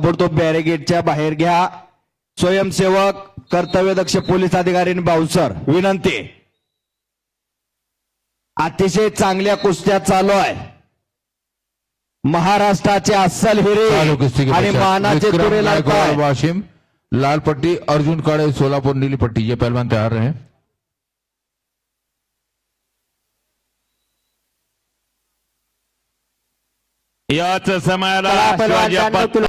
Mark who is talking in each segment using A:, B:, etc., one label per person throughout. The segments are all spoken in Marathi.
A: ताबडतोब बॅरिगेटच्या बाहेर घ्या. स्वयंसेवक कर्तव्यदक्ष पोलीस अधिकारी बाउन्सर विनंती. अतिशय चांगल्या कुस्त्या चालू आहे. महाराष्ट्राचे अस्सल हिरे आणि मानाचे तुरे
B: वाशिम लाल पट्टी अर्जुन काड़े सोलापुर नीली पट्टी ये पहलवान तैयार रहे.
C: याच समयाला
D: कला पैलवान
C: शिवाजी
D: त्र्याण्णव
C: आप्पा-
D: किलो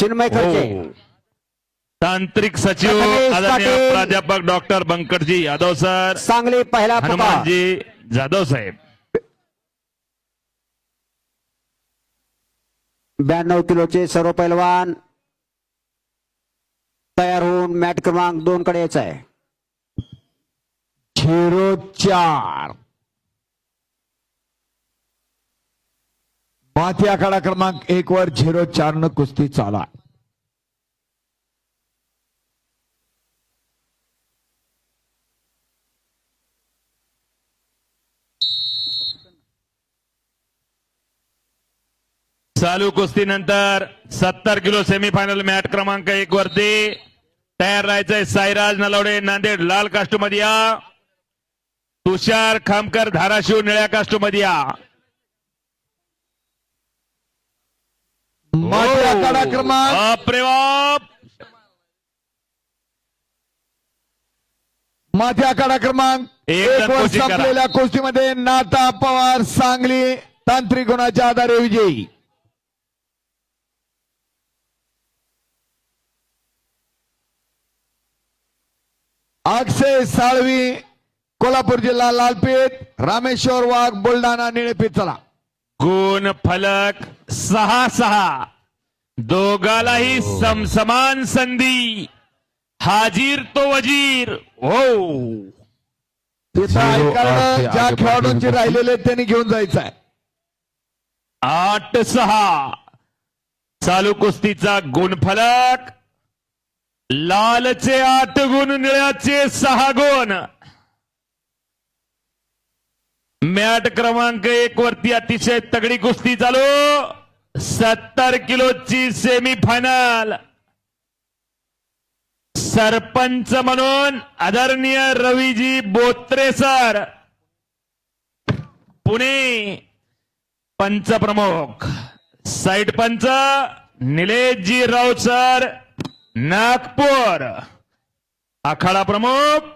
D: चिन्मय खर्चे
C: हो. तांत्रिक सचिव आदरणीय. प्राध्यापक डॉक्टर बंकटजी यादव सर
D: सांगली पहिला
C: हनुमानजी जाधव साहेब.
D: ब्याण्णव किलोचे सर्व पैलवान तयार होऊन मॅट क्रमांक दोन कडे यायचं आहे
A: झिरो चार.
E: माथी आखाडा क्रमांक एक वर झिरो चार न कुस्ती चाला.
C: चालू कुस्तीनंतर सत्तर किलो सेमीफायनल मॅच क्रमांक एक वरती तयार राहायचंय साईराज नलवडे नांदेड लाल कास्टमध्ये या तुषार खामकर धाराशिव निळ्या कास्टमध्ये या
E: क्रमांक
C: बापरे बाप!
E: माथी आखाडा क्रमांक
C: एक
E: एक
C: जण
E: वर
C: कुस्ती करा.
E: संपलेल्या कुस्तीमध्ये नाता पवार सांगली तांत्रिक गुणाच्या आधारे विजयी. अक्षय साळवी कोल्हापूर जिल्हा लालपेठ रामेश्वर वाघ बुलढाणा निळेपेठ चला.
C: गुण फलक सहा सहा. दोघालाही समसमान संधी. हाजीर तो वजीर. हो.
E: तिथं ऐकायला ज्या खेळाडूंची राहिलेले त्यांनी घेऊन जायचं आहे
C: आठ सहा. चालू कुस्तीचा गुणफलक. लालचे आठ गुण निळ्याचे सहा गुण मॅट क्रमांक एक वरती अतिशय तगडी कुस्ती चालू. सत्तर किलोची सेमी फायनल सरपंच म्हणून आदरणीय रवीजी बोत्रे सर पुणे पंच प्रमुख साईट पंच निलेशजी राव सर. नागपूर. आखाडा प्रमुख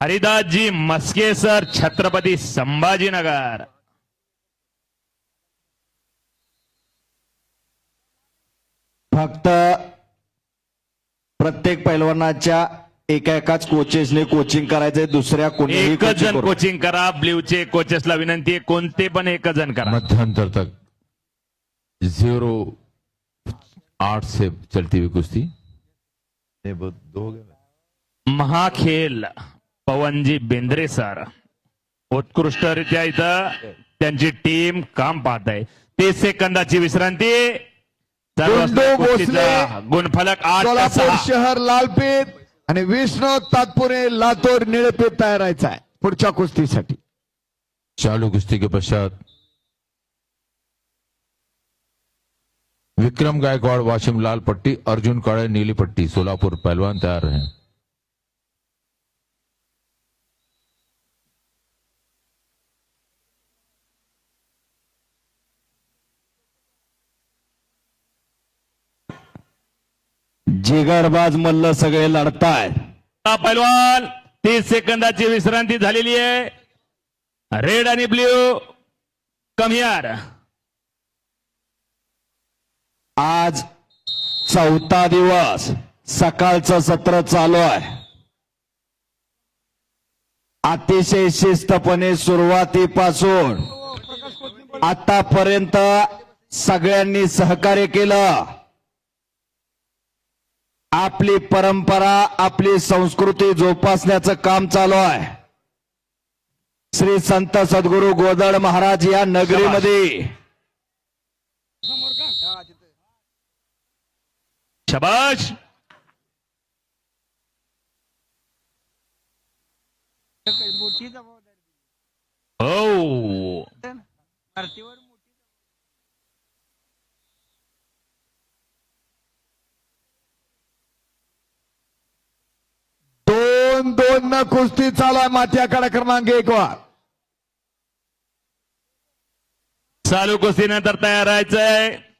C: हरिदासजी मस्के सर छत्रपती संभाजीनगर.
A: फक्त प्रत्येक पैलवानाच्या एका एकाच कोचेसने कोचिंग करायचंय दुसऱ्या कोणीही
C: एकच जण
A: करू
C: कोचिंग करा ब्ल्यूचे कोचेसला विनंती आहे कोणते पण एकच जण करा.
B: मध्यांतर तक जीरो आठ से चलती हुई कुश्ती
C: महाखेल पवनजी बेंद्रे सर उत्कृष्टरित्या इथं त्यांची टीम काम पाहत आहे तीस सेकंदाची विश्रांती. गुणफलक आठ
E: शहर लालपेठ आणि विष्णू तात्पुरे लातूर निळेपेठ तयार राहायचा आहे पुढच्या कुस्तीसाठी.
B: चालू कुश्ती के पश्चात विक्रम गायकवाड़ वाशिम लाल पट्टी अर्जुन काड़े नीली पट्टी सोलापुर पहलवान तैयार रहे।
A: जिगरबाज मल्ल सगळे लढतायत
C: हा पैलवान तीस सेकंदाची विश्रांती झालेली आहे. रेड आणि ब्ल्यू कमियार
A: आज चौथा दिवस. सकाळचं सत्र चालू आहे. अतिशय शिस्तपणे सुरुवातीपासून आतापर्यंत सगळ्यांनी सहकार्य केलं. आपली परंपरा आपली संस्कृती जोपासण्याचं काम चालू आहे. श्री संत सद्गुरू गोदड महाराज या नगरीमध्ये
C: शबाश. हो.
E: दोन दोन ना कुस्ती चालू माथ्या कडा क्रमांक एक वार.
C: चालू कुस्तीनंतर तयार राहायचंय.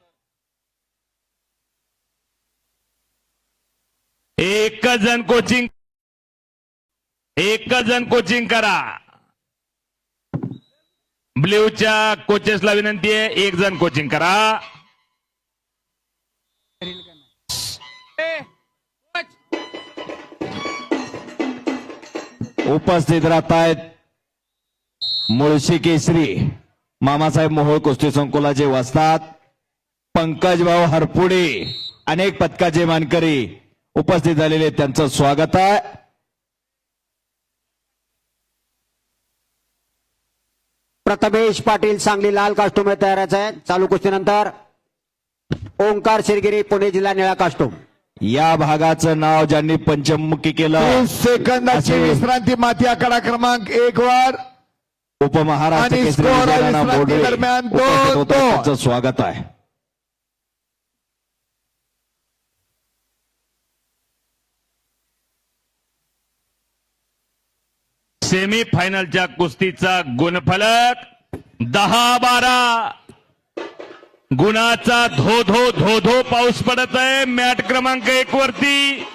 C: एकच जण कोचिंग एकच जण कोचिंग करा. ब्ल्यूच्या कोचेसला विनंती आहे एक जण कोचिंग करा.
A: उपस्थित राहत आहेत मुळशी केसरी मामासाहेब मोहोळ कुस्ती संकुलाचे वस्तात पंकज भाऊ हरपुडे अनेक पदकाचे मानकरी उपस्थित झालेले. त्यांचं स्वागत आहे.
D: प्रथमेश पाटील सांगली लाल कास्टूम तयारायचं आहे चालू कुस्तीनंतर ओंकार शिरगिरी पुणे जिल्हा निळा कास्टूम
A: या भागाचं नाव ज्यांनी पंचमुखी केलं
E: सेकंदाची विश्रांती माती आखाडा क्रमांक एक वर.
A: उपमहाराष्ट्र
E: दरम्यान
A: स्वागत आहे.
C: सेमी फायनलच्या कुस्तीचा गुणफलक दहा बारा गुणाचा धो धो धो धो पाऊस पडत आहे. मॅट क्रमांक एक वरती.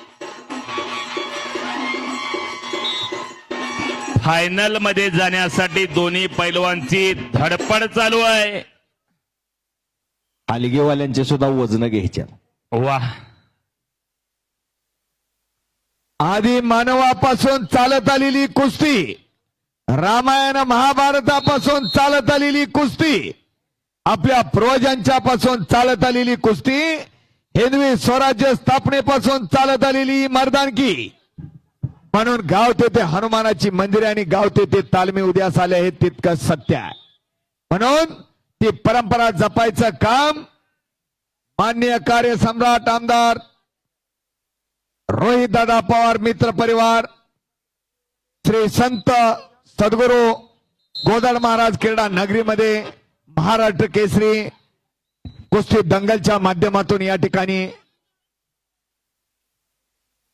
C: फायनलमध्ये जाण्यासाठी दोन्ही पैलवांची धडपड चालू आहे.
A: हलगेवाल्यांचे सुद्धा वजन घ्यायच्या
C: वा
E: आधी मानवापासून चालत आलेली कुस्ती रामायण महाभारतापासून चालत आलेली कुस्ती आपल्या पूर्वजांच्या पासून चालत आलेली कुस्ती हिंदवी स्वराज्य स्थापनेपासून चालत आलेली मर्दानकी. म्हणून गाव तेथे हनुमानाची मंदिरे आणि गाव तेथे तालमी उद्यास आले हे तितकं सत्य आहे. म्हणून ती परंपरा जपायचं काम माननीय कार्यसम्राट आमदार रोहित दादा पवार मित्र परिवार श्री संत सद्गुरू गोदड महाराज क्रीडा नगरीमध्ये महाराष्ट्र केसरी कुस्ती दंगलच्या माध्यमातून या ठिकाणी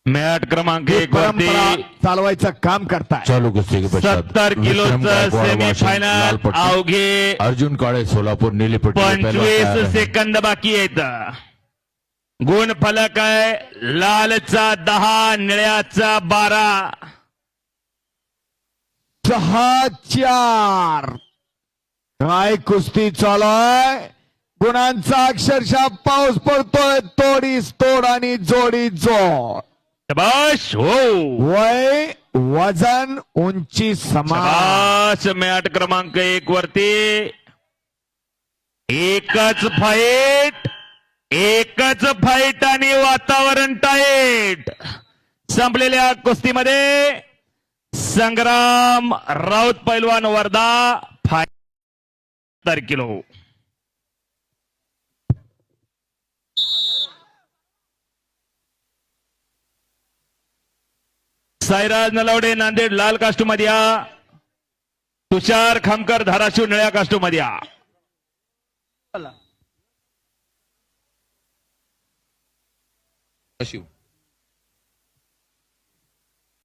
C: मॅट क्रमांक एक वरती
E: चालवायचं काम करताय
B: चालू कुस्ती के पश्चात
C: सत्तर
B: विक्रम
C: किलोचं
B: गायकवाड
C: सेमी
B: वाशिम,
C: फायनल
B: लाल पट्टी.
C: अवघे
B: अर्जुन काळे सोलापूर नीली पट्टी पहलवान तयार
C: पंचवीस. सेकंद बाकी आहेत गुण फलक आहे. लालचा दहा निळ्याचा बारा.
E: सहा चार. काय कुस्ती चालू आहे गुणांचा अक्षरशः पाऊस पडतोय. तोडीस तोड आणि जोडी जोड.
C: शबाश हो.
E: वय वजन उंची समान.
C: शबाश मॅट क्रमांक एक वरती. एकच फाईट एकच फाईट आणि वातावरण टाईट संपलेल्या कुस्तीमध्ये संग्राम राऊत पैलवान वर्धा फाय किलो. साईराज नलवडे नांदेड लाल कास्टूमध्ये. या तुषार खामकर धाराशिव निळ्या कास्टूमध्ये. या
B: धाराशिव